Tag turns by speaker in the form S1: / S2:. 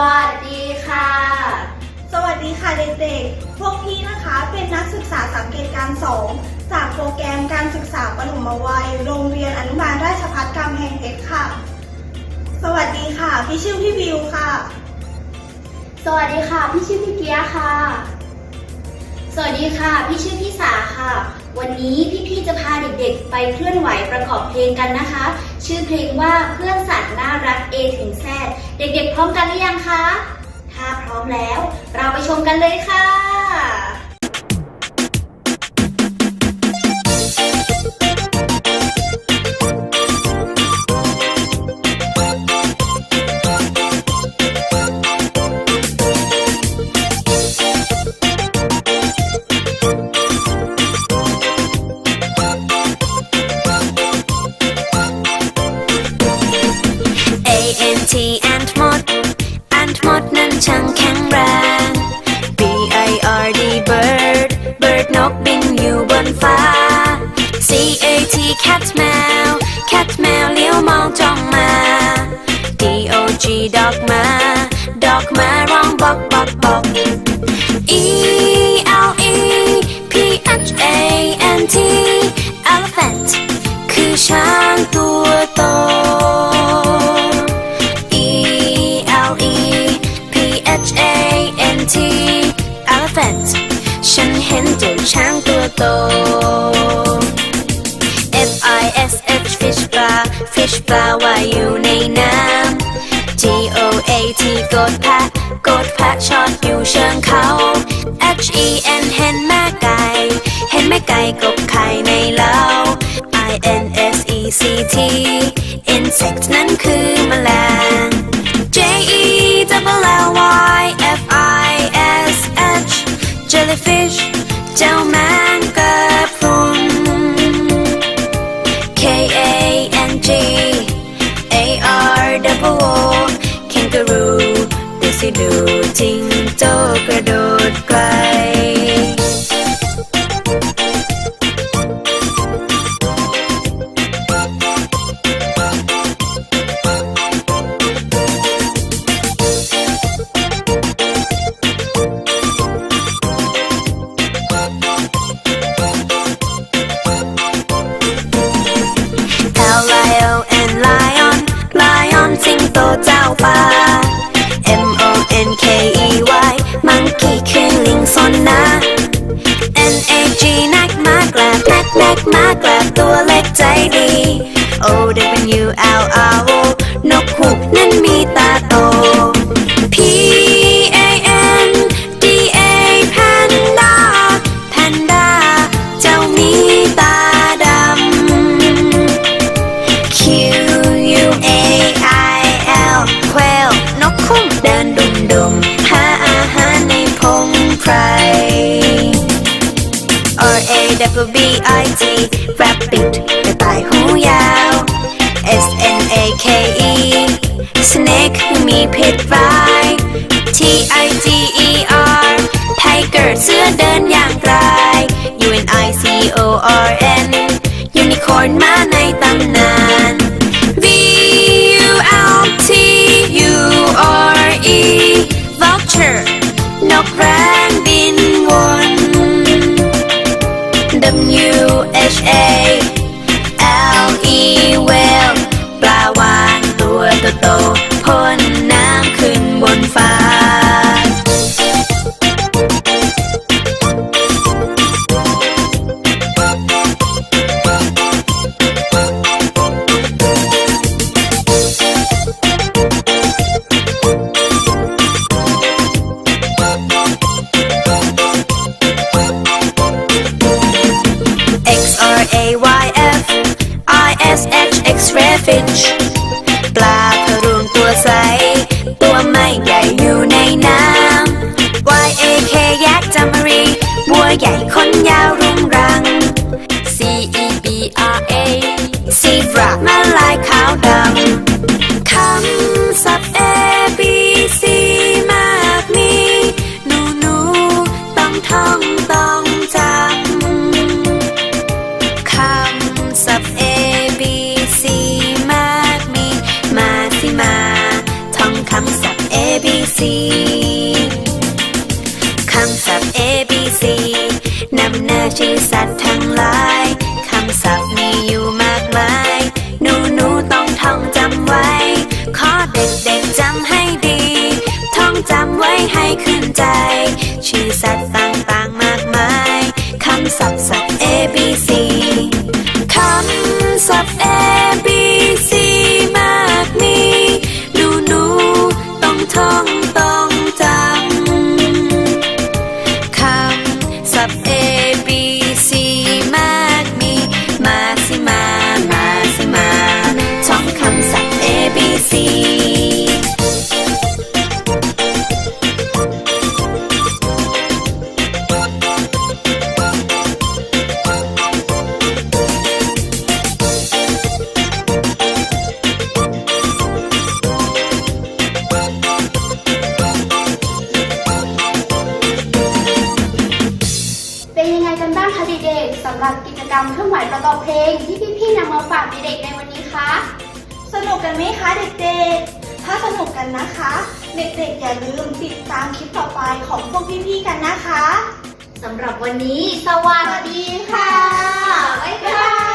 S1: วัสดีค่ะ
S2: สวัสดีค่ะเด็กๆ พวกพี่นะคะเป็นนักศึกษาสังเกตการณ์2จากโปรแกรมการศึกษาปฐมวัย โรงเรียนอนุบาลราชภัฏกำแพงเพชรค่ะ สวัสดีค่ะ พี่ชื่อพี่วิวค่ะ
S1: สวัสดีค่ะ พี่ชื่อพี่เกียร์ค่ะ สวัสดีค่ะ พี่ชื่อพี่สาค่ะ วันนี้พี่ๆจะพาเด็กๆ ไปเคลื่อนไหวประกอบเพลงกันนะคะ ชื่อเพลงว่าเพื่อนสัตว์น่ารัก A ถึง Z เด็กๆ พร้อมกันหรือยังคะ ถ้าพร้อมแล้ว เราไปชมกันเลยค่ะ
S3: INT ant มด ant มดนั้นช่างแข็งแรง B I R D bird bird นกบินอยู่บนฟ้า C A T cat แมว cat แมวเลี้ยวมองจ้องมา D O G dog มา dog มาร้องบอกบอกบอก โต F I S H fish ปลา fish ปลาว่ายอยู่ในน้ำ G O A T กดแพะกดแพะชอดอยู่เชิงเขา H E N เห็นแม่ไก่ เห็นแม่ไก่กบไข่ในเล้า I N S E C T insect ล็กมากมากลับตัวเล็กใจดี O W L R snake มีพิษร้าย T I G E R tiger เสือเดินอย่างไกล U N I C O R N unicorn มาในตำนาน V U L T U R E vulture นกแร้งบินวน W H A ค
S1: ประกอบเพลงที่พี่ๆนำมาฝากเด็กๆในวันนี้คะ
S2: สนุกกันไหมคะเด็กๆ ถ้าสนุกกันนะคะ เด็กๆ อย่าลืมติดตามคลิปต่อไปของพวกพี่ๆกันนะคะ
S1: สำหรับวันนี้ สวัสดีค่ะ บ๊ายบาย